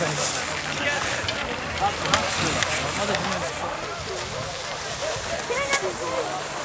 Thank you.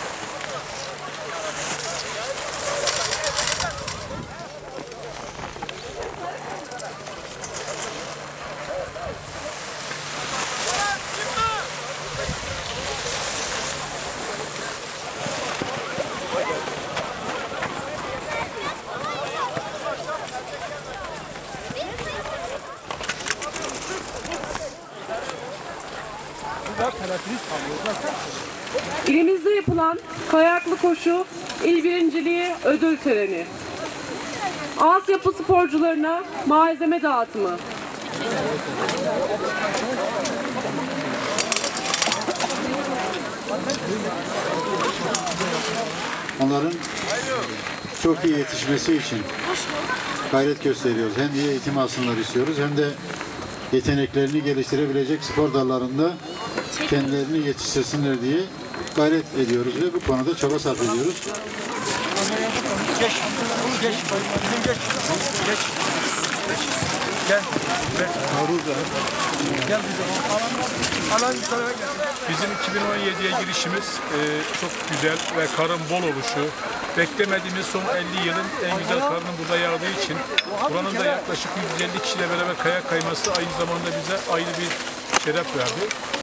İlimizde yapılan kayaklı koşu il birinciliği ödül töreni. Altyapı sporcularına malzeme dağıtımı. Onların çok iyi yetişmesi için gayret gösteriyoruz. Hem iyi eğitim alsınlar istiyoruz hem de yeteneklerini geliştirebilecek spor dallarında kendilerini yetiştirsinler diye gayret ediyoruz ve bu konuda çaba sarf ediyoruz. Geç. Geç. Bizim geç. Geç. Gel. Gel. Bizim 2017'ye girişimiz e, çok güzel ve karın bol oluşu. Beklemediğimiz son 50 yılın en güzel karının burada yağdığı için buranın da yaklaşık 150 kişiyle beraber kayak kayması aynı zamanda bize ayrı bir şeref verdi.